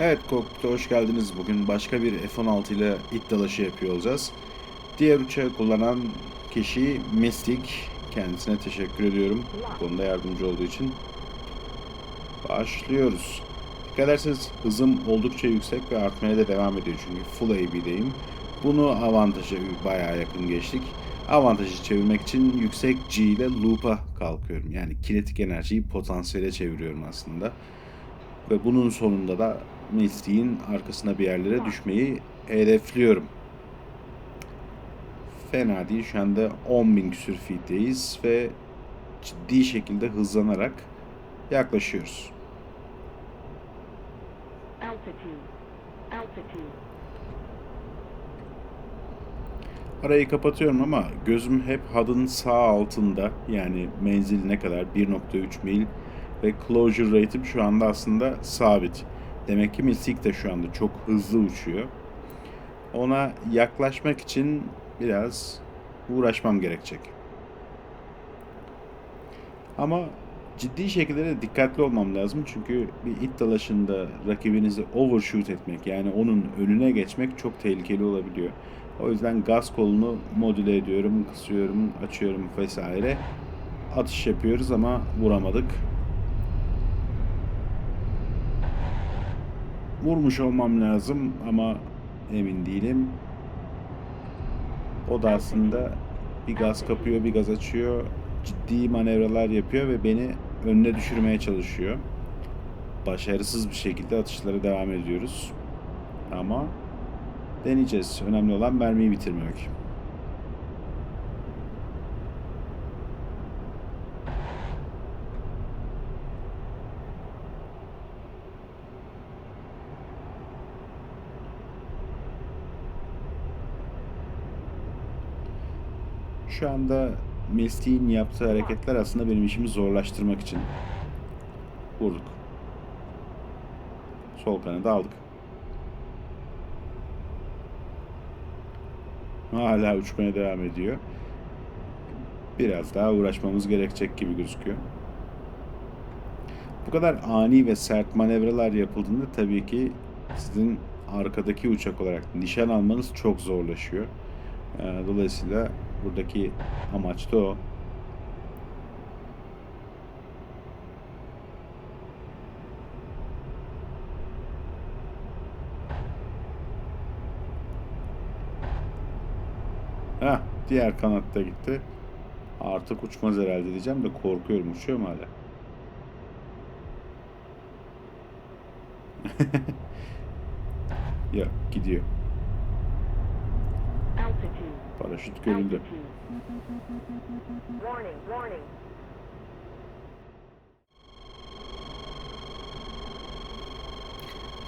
Evet Kokpit'e hoş geldiniz. Bugün başka bir F-16 ile it dalaşı yapıyor olacağız. Diğer uçağı kullanan kişi Mystic. Kendisine teşekkür ediyorum. Bu konuda yardımcı olduğu için. Başlıyoruz. Dikkat ederseniz hızım oldukça yüksek ve artmaya da devam ediyor. Çünkü full AB'deyim. Bunu avantaja bayağı yakın geçtik. Avantajı çevirmek için yüksek G ile loop'a kalkıyorum. Yani kinetik enerjiyi potansiyele çeviriyorum aslında. Ve bunun sonunda da Mystic'in arkasına bir yerlere düşmeyi hedefliyorum. Fena değil. Şu anda 10.000 küsür feet'teyiz ve ciddi şekilde hızlanarak yaklaşıyoruz. Arayı kapatıyorum ama gözüm hep HUD'ın sağ altında. Yani menzil ne kadar? 1.3 mil ve closure rate'im şu anda aslında sabit. Demek ki Mystic de şu anda çok hızlı uçuyor. Ona yaklaşmak için biraz uğraşmam gerekecek. Ama ciddi şekilde de dikkatli olmam lazım. Çünkü bir it dalaşında rakibinizi overshoot etmek yani onun önüne geçmek çok tehlikeli olabiliyor. O yüzden gaz kolunu modüle ediyorum, kısıyorum, açıyorum vesaire. Atış yapıyoruz ama vuramadık. Vurmuş olmam lazım ama emin değilim. O da aslında bir gaz kapıyor, bir gaz açıyor. Ciddi manevralar yapıyor ve beni önüne düşürmeye çalışıyor. Başarısız bir şekilde atışlara devam ediyoruz. Ama deneyeceğiz. Önemli olan mermiyi bitirmemek. Şu anda Mestik'in yaptığı hareketler aslında benim işimi zorlaştırmak için. Vurduk. Sol kanadı aldık. Hala uçmaya devam ediyor. Biraz daha uğraşmamız gerekecek gibi gözüküyor. Bu kadar ani ve sert manevralar yapıldığında tabii ki sizin arkadaki uçak olarak nişan almanız çok zorlaşıyor. Ee, Dolayısıyla buradaki amaç da o. Heh, diğer kanatta gitti. Artık uçmaz herhalde diyeceğim de korkuyorum. Uçuyor mu hala? Yok, gidiyor. Paraşüt görüldü.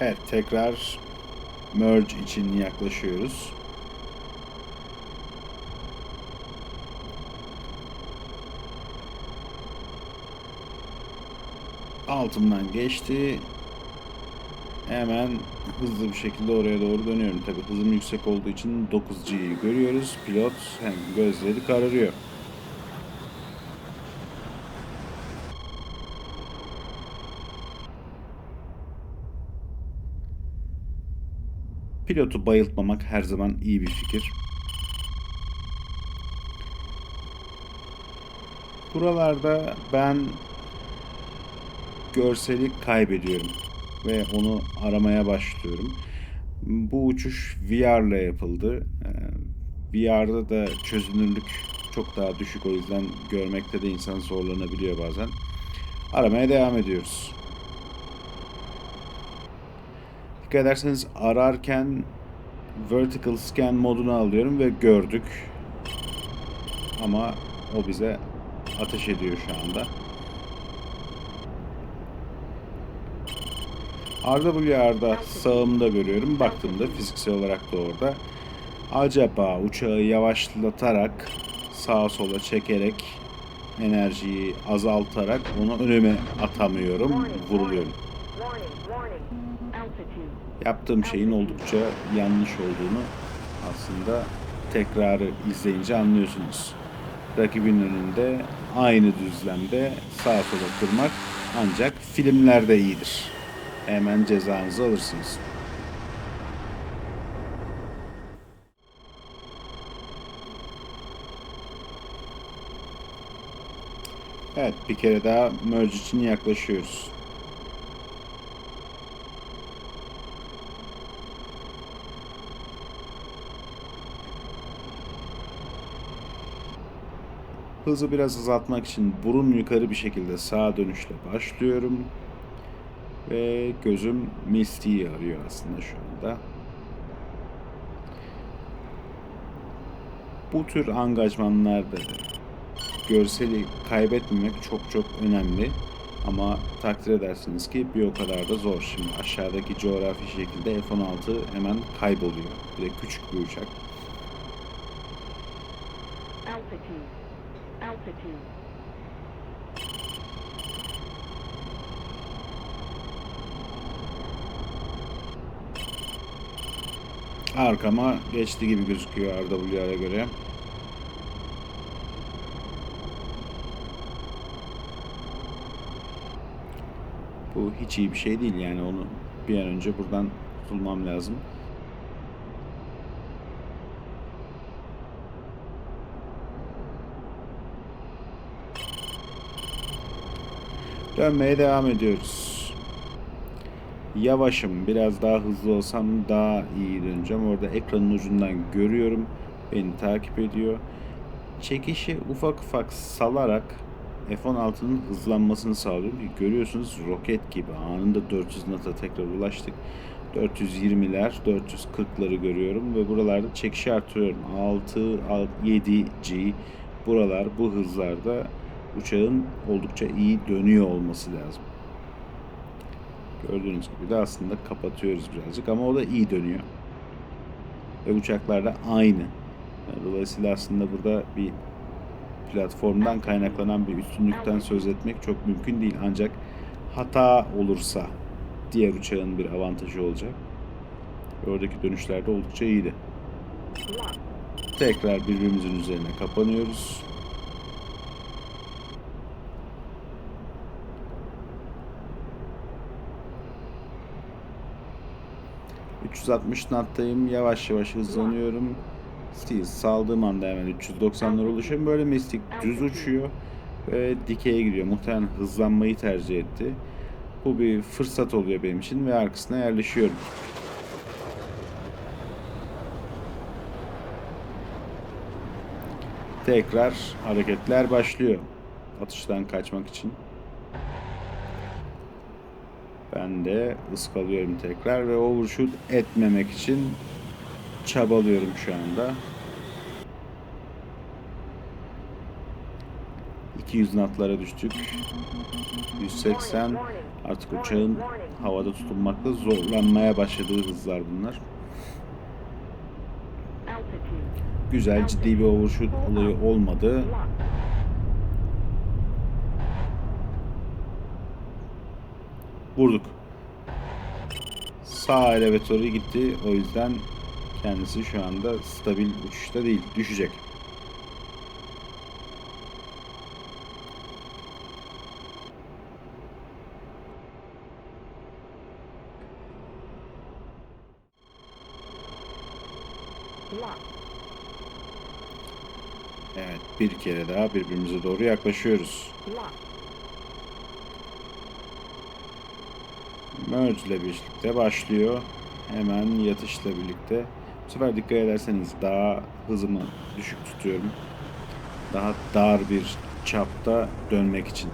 Evet, tekrar merge için yaklaşıyoruz. Altımdan geçti. Hemen hızlı bir şekilde oraya doğru dönüyorum. Tabii hızım yüksek olduğu için 9G'yi görüyoruz. Pilot hem gözleri kararıyor. Pilotu bayıltmamak her zaman iyi bir fikir. Buralarda ben görseli kaybediyorum ve onu aramaya başlıyorum. Bu uçuş VR ile yapıldı. Ee, VR'da da çözünürlük çok daha düşük o yüzden görmekte de insan zorlanabiliyor bazen. Aramaya devam ediyoruz. Dikkat ederseniz ararken vertical scan modunu alıyorum ve gördük. Ama o bize ateş ediyor şu anda. RWR'da sağımda görüyorum. Baktığımda fiziksel olarak da orada. Acaba uçağı yavaşlatarak sağa sola çekerek enerjiyi azaltarak onu önüme atamıyorum, vuruluyorum. Yaptığım şeyin oldukça yanlış olduğunu aslında tekrarı izleyince anlıyorsunuz. Rakibin önünde aynı düzlemde sağa sola kırmak ancak filmlerde iyidir. Hemen cezanızı alırsınız. Evet bir kere daha merge için yaklaşıyoruz. Hızı biraz azaltmak için burun yukarı bir şekilde sağa dönüşle başlıyorum. Ve gözüm Misty'yi arıyor aslında şu anda. Bu tür angajmanlarda görseli kaybetmemek çok çok önemli. Ama takdir edersiniz ki bir o kadar da zor. Şimdi aşağıdaki coğrafi şekilde F-16 hemen kayboluyor. Bir de küçük bir uçak. Altitude. Altitude. Arkama geçti gibi gözüküyor RWR'a göre. Bu hiç iyi bir şey değil yani onu bir an önce buradan kurtulmam lazım. Dönmeye devam ediyoruz. Yavaşım. Biraz daha hızlı olsam daha iyi döneceğim. Orada ekranın ucundan görüyorum. Beni takip ediyor. Çekişi ufak ufak salarak F-16'nın hızlanmasını sağlıyorum. Görüyorsunuz roket gibi anında 400 nata tekrar ulaştık. 420'ler, 440'ları görüyorum ve buralarda çekişi artırıyorum. 6, 7 G buralar bu hızlarda uçağın oldukça iyi dönüyor olması lazım. Gördüğünüz gibi de aslında kapatıyoruz birazcık ama o da iyi dönüyor. Ve uçaklar da aynı. Dolayısıyla aslında burada bir platformdan kaynaklanan bir üstünlükten söz etmek çok mümkün değil. Ancak hata olursa diğer uçağın bir avantajı olacak. Oradaki dönüşler de oldukça iyiydi. Tekrar birbirimizin üzerine kapanıyoruz. ...360 knottayım. Yavaş yavaş hızlanıyorum. Steel saldığım anda hemen 390'lar oluşuyor. Böyle mistik düz uçuyor. Ve dikeye gidiyor. Muhtemelen hızlanmayı tercih etti. Bu bir fırsat oluyor benim için ve arkasına yerleşiyorum. Tekrar hareketler başlıyor. Atıştan kaçmak için. Ben de ıskalıyorum tekrar ve overshoot etmemek için çabalıyorum şu anda. 200 natlara düştük. 180 artık uçağın havada tutunmakta zorlanmaya başladığı hızlar bunlar. Güzel ciddi bir overshoot olayı olmadı. Vurduk. Sağ elevatörü gitti. O yüzden kendisi şu anda stabil uçuşta değil. Düşecek. Evet bir kere daha birbirimize doğru yaklaşıyoruz. Merge ile birlikte başlıyor. Hemen yatışla birlikte. Bu sefer dikkat ederseniz daha hızımı düşük tutuyorum. Daha dar bir çapta dönmek için.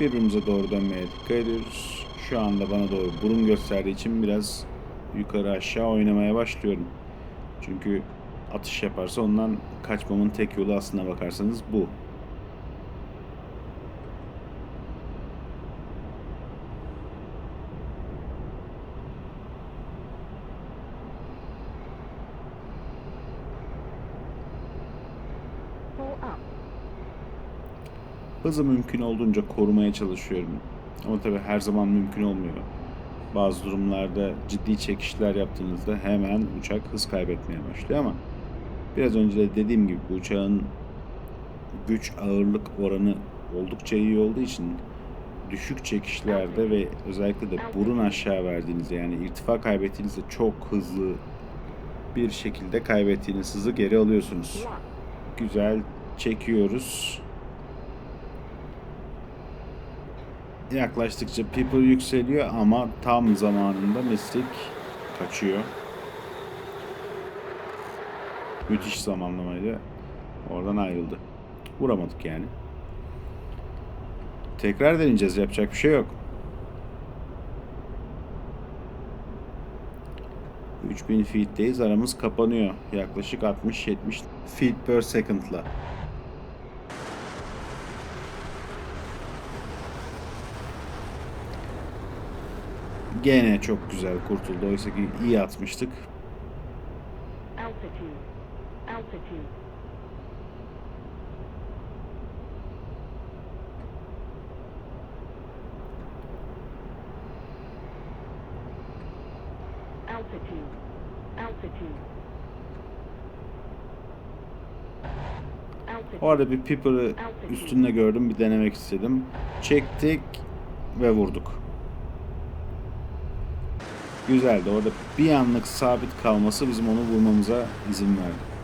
Birbirimize doğru dönmeye dikkat ediyoruz. Şu anda bana doğru burun gösterdiği için biraz yukarı aşağı oynamaya başlıyorum. Çünkü atış yaparsa ondan kaçmamın tek yolu aslına bakarsanız bu. Hızı mümkün olduğunca korumaya çalışıyorum. Ama tabii her zaman mümkün olmuyor. Bazı durumlarda ciddi çekişler yaptığınızda hemen uçak hız kaybetmeye başlıyor ama biraz önce de dediğim gibi bu uçağın güç ağırlık oranı oldukça iyi olduğu için düşük çekişlerde ve özellikle de burun aşağı verdiğinizde yani irtifa kaybettiğinizde çok hızlı bir şekilde kaybettiğiniz hızı geri alıyorsunuz. Güzel çekiyoruz. Yaklaştıkça people yükseliyor ama tam zamanında Mystic kaçıyor. Müthiş zamanlamayla oradan ayrıldı. Vuramadık yani. Tekrar deneyeceğiz. Yapacak bir şey yok. 3000 feet'teyiz. Aramız kapanıyor. Yaklaşık 60-70 feet per second'la. Gene çok güzel kurtuldu. Oysa ki iyi atmıştık. Altitude. Altitude. Altitude. Altitude. Altitude. Orada bir Piper'ı üstünde gördüm. Bir denemek istedim. Çektik ve vurduk. Güzeldi. Orada bir anlık sabit kalması bizim onu vurmamıza izin verdi.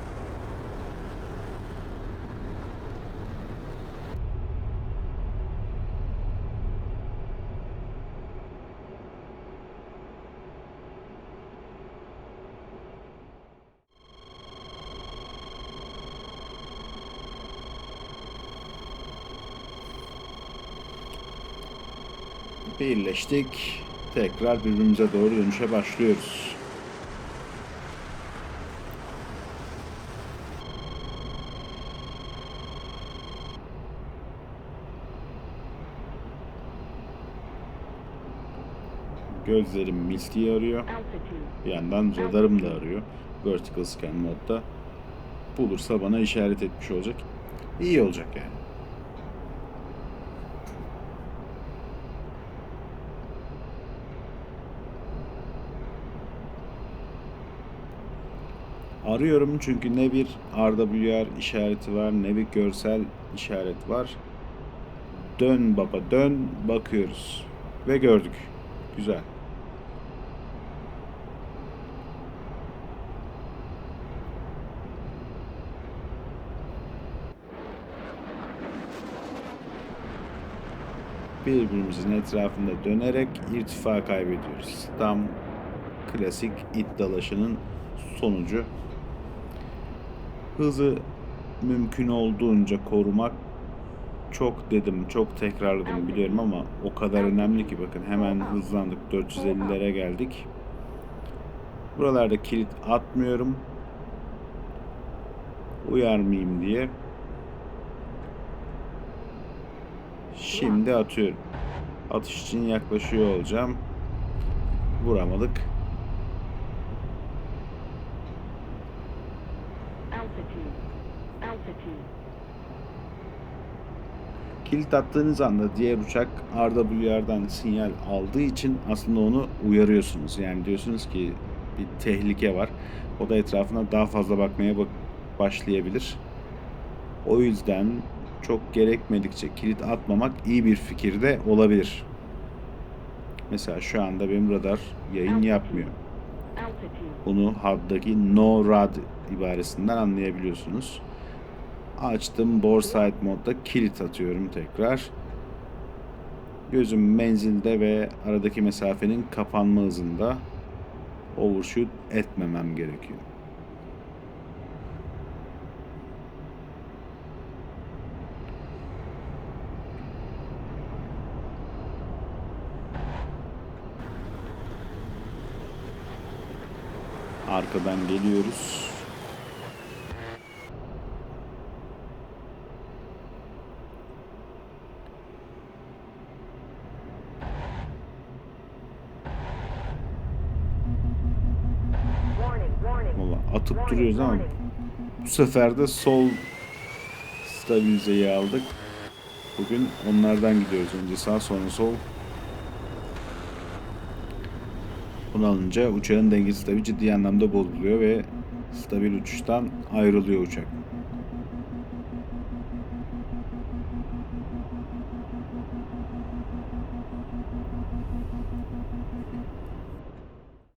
Birleştik. Tekrar birbirimize doğru dönüşe başlıyoruz. Gözlerim Misty'yi arıyor. Bir yandan radarım da arıyor. Vertical scan modda. Bulursa bana işaret etmiş olacak. İyi olacak yani. Arıyorum çünkü ne bir RWR işareti var ne bir görsel işaret var. Dön baba dön bakıyoruz. Ve gördük. Güzel. birbirimizin etrafında dönerek irtifa kaybediyoruz. Tam klasik it dalaşının sonucu. Hızı mümkün olduğunca korumak çok dedim, çok tekrarladım biliyorum ama o kadar önemli ki bakın hemen hızlandık 450'lere geldik. Buralarda kilit atmıyorum. Uyarmayayım diye. Şimdi atıyorum. Atış için yaklaşıyor olacağım. Vuramadık. Altitude. Altitude. Kilit attığınız anda diğer uçak RWR'dan sinyal aldığı için aslında onu uyarıyorsunuz. Yani diyorsunuz ki bir tehlike var. O da etrafına daha fazla bakmaya bak başlayabilir. O yüzden çok gerekmedikçe kilit atmamak iyi bir fikir de olabilir. Mesela şu anda benim radar yayın yapmıyor. Bunu HUD'daki no rad ibaresinden anlayabiliyorsunuz. Açtım bore side modda kilit atıyorum tekrar. Gözüm menzilde ve aradaki mesafenin kapanma hızında overshoot etmemem gerekiyor. Arkadan geliyoruz. Atıp duruyoruz ama bu sefer de sol stabilizeyi aldık. Bugün onlardan gidiyoruz. Önce sağ sonra sol. Bunu alınca uçağın dengesi tabii ciddi anlamda bozuluyor ve stabil uçuştan ayrılıyor uçak.